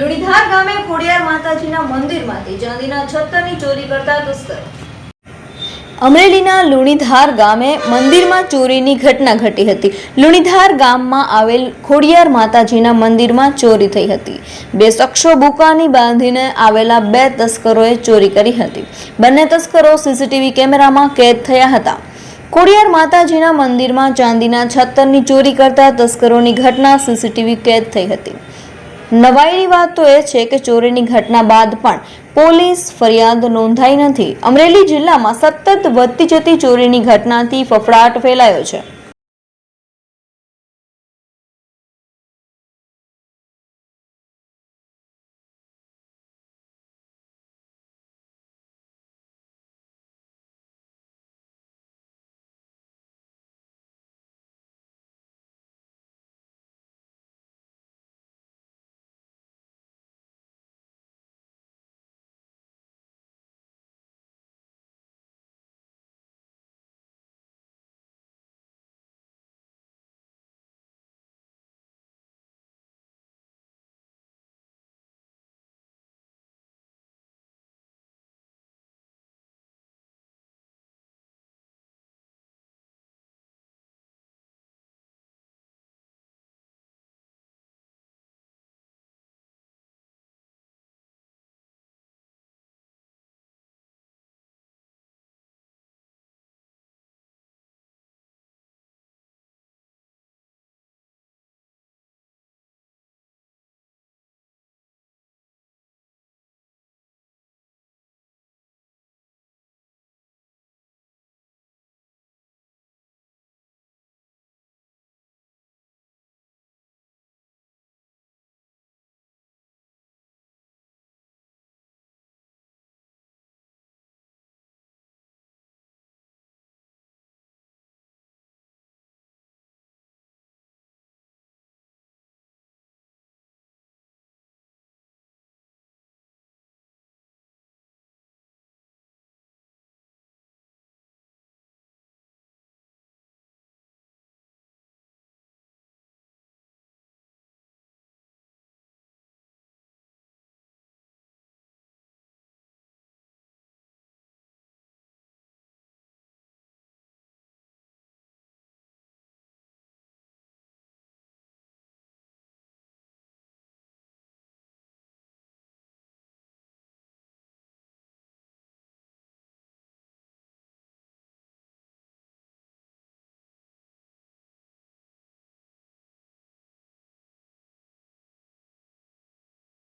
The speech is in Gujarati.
લુણીધાર ગામે ખોડિયાર માતાજીના મંદિરમાંથી ચાંદીના છત્તરની ચોરી કરતા તસ્કર અમરેલીના લુણીધાર ગામે મંદિરમાં ચોરીની ઘટના ઘટી હતી. લુણીધાર ગામમાં આવેલ ખોડિયાર માતાજીના મંદિરમાં ચોરી થઈ હતી. બે શખ્સો બુકાની બાંધીને આવેલા બે તસ્કરોએ ચોરી કરી હતી. બંને તસ્કરો સીસીટીવી કેમેરામાં કેદ થયા હતા. ખોડિયાર માતાજીના મંદિરમાં ચાંદીના છત્તરની ચોરી કરતા તસ્કરોની ઘટના સીસીટીવી કેદ થઈ હતી. નવાઈની વાત તો એ છે કે ચોરીની ઘટના બાદ પણ પોલીસ ફરિયાદ નોંધાઈ નથી. અમરેલી જિલ્લામાં સતત વધતી જતી ચોરીની ઘટનાથી ફફડાટ ફેલાયો છે.